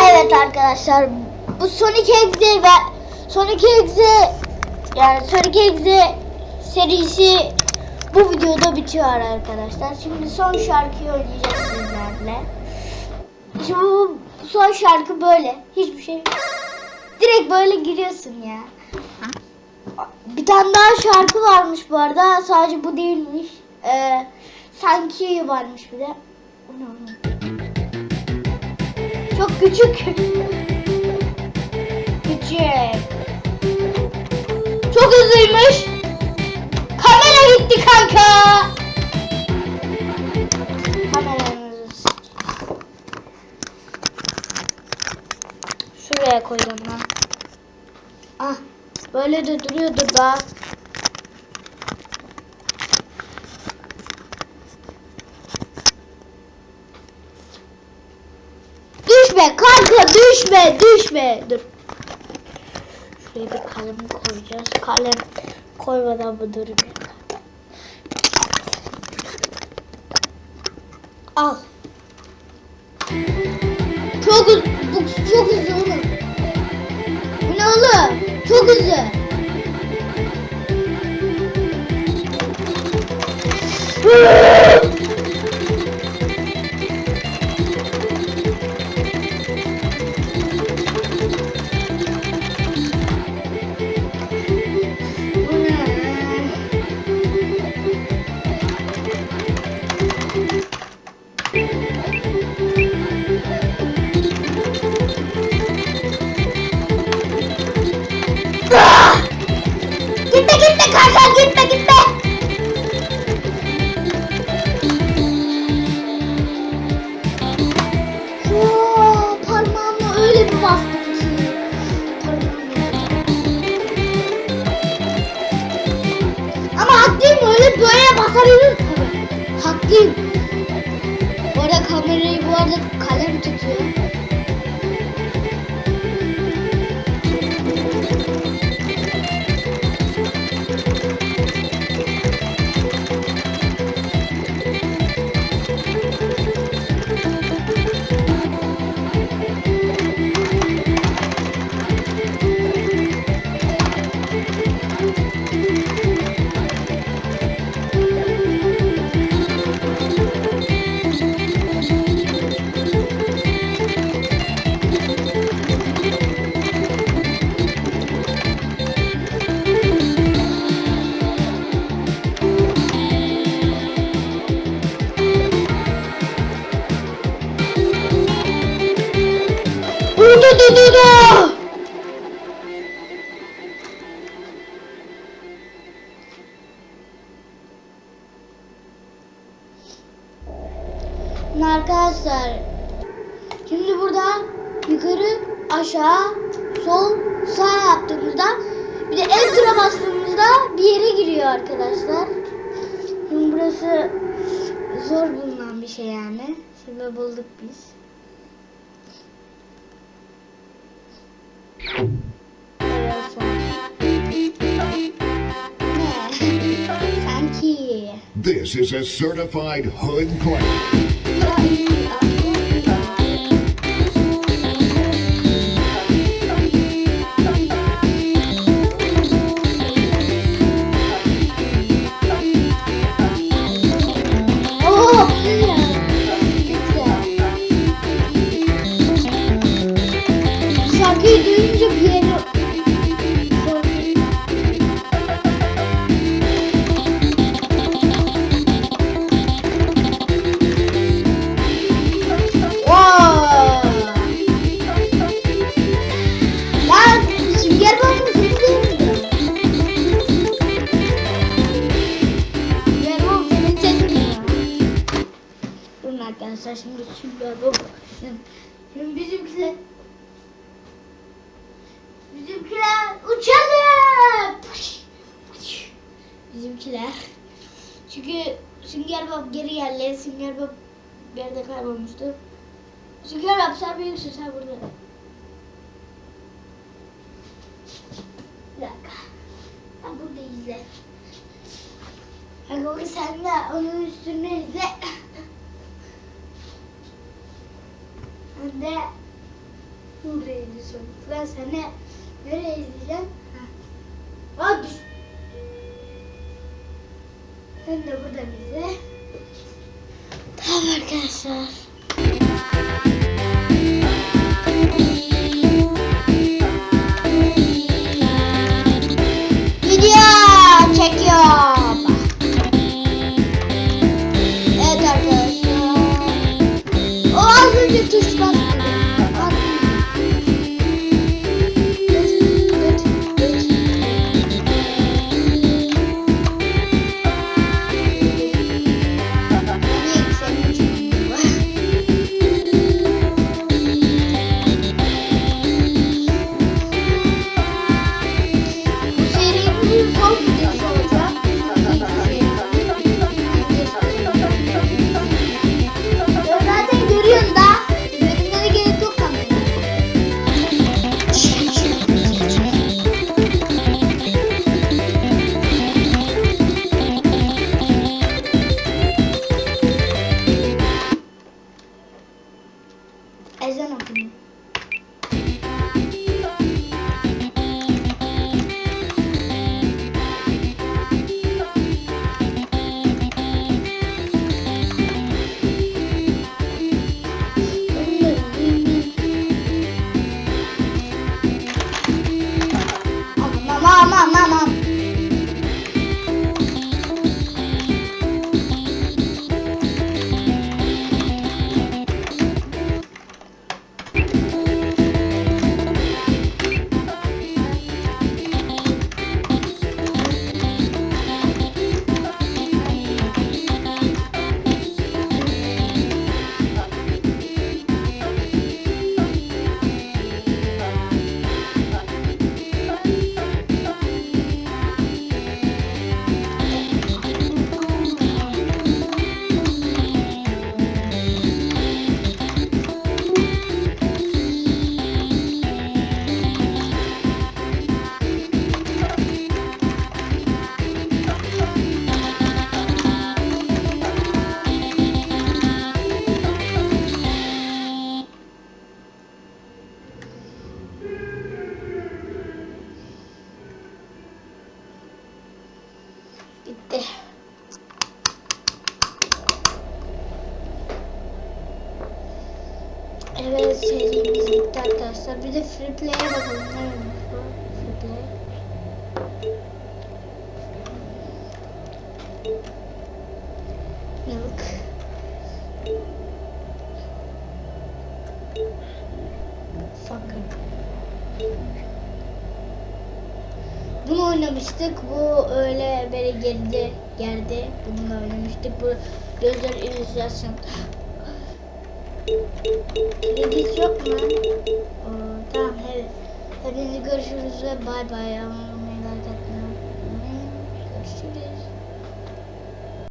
Evet arkadaşlar bu Sonic Exe ve Sonic Exe yani Sonic Exe serisi bu videoda bitiyor arkadaşlar. Şimdi son şarkıyı oynayacağız sizlerle. Şimdi bu son şarkı böyle. Hiçbir şey direkt böyle giriyorsun ya. Bir tane daha şarkı varmış bu arada. Sadece bu değilmiş. Ee, sanki varmış bir de. O ne oğlum? Çok küçük. küçük. Çok hızlıymış. Kamera gitti kanka. Kameramız. Şuraya koydum ben. Ah, böyle de duruyordur da. Düşme kanka düşme düşme. Dur. Şuraya bir kalem koyacağız. Kalem koymadan bu durmuyor. Al. Çok hızlı. Çok hızlı oğlum. Bu ne oğlum? Çok hızlı. Bu Gitme gitme kanka gitme gitme. Oo, parmağımla öyle bir bastım ki. Ama haklıyım öyle böyle basabilirim tabii. Haklıyım. Bu arada kamerayı bu arada kalem tutuyor. Durdu. Şimdi Arkadaşlar şimdi burada yukarı aşağı sol sağ yaptığımızda bir de enter'a bastığımızda bir yere giriyor arkadaşlar. Şimdi burası zor bulunan bir şey yani. Şimdi bulduk biz. This is a certified hood clap. Arkadaşlar şimdi sünger baba. Şimdi, bizimkiler Bizimkiler uçalım. Bizimkiler. Çünkü Sünger Bob geri geldi. Sünger Bob bir yerde kaybolmuştu. Sünger Bob sen büyüksün sen burada. Bir dakika. Ben burada izle. Hadi sen de onun üstüne izle. De Buraya izliyorsun. Ben seni nereye izleyeceğim? Ha. Aa, düş. Sen de buradan izle. Tamam arkadaşlar. মা মা মা মা Bitti. Evet serimiz bitti arkadaşlar. Bir de free play'e bakalım. Neymiş oynamıştık. Bu öyle böyle geride geldi. Bununla oynamıştık. Bu gözler illüstrasyon. Kredis yok mu? Oo, tamam evet. Hepinizi görüşürüz ve bay bay.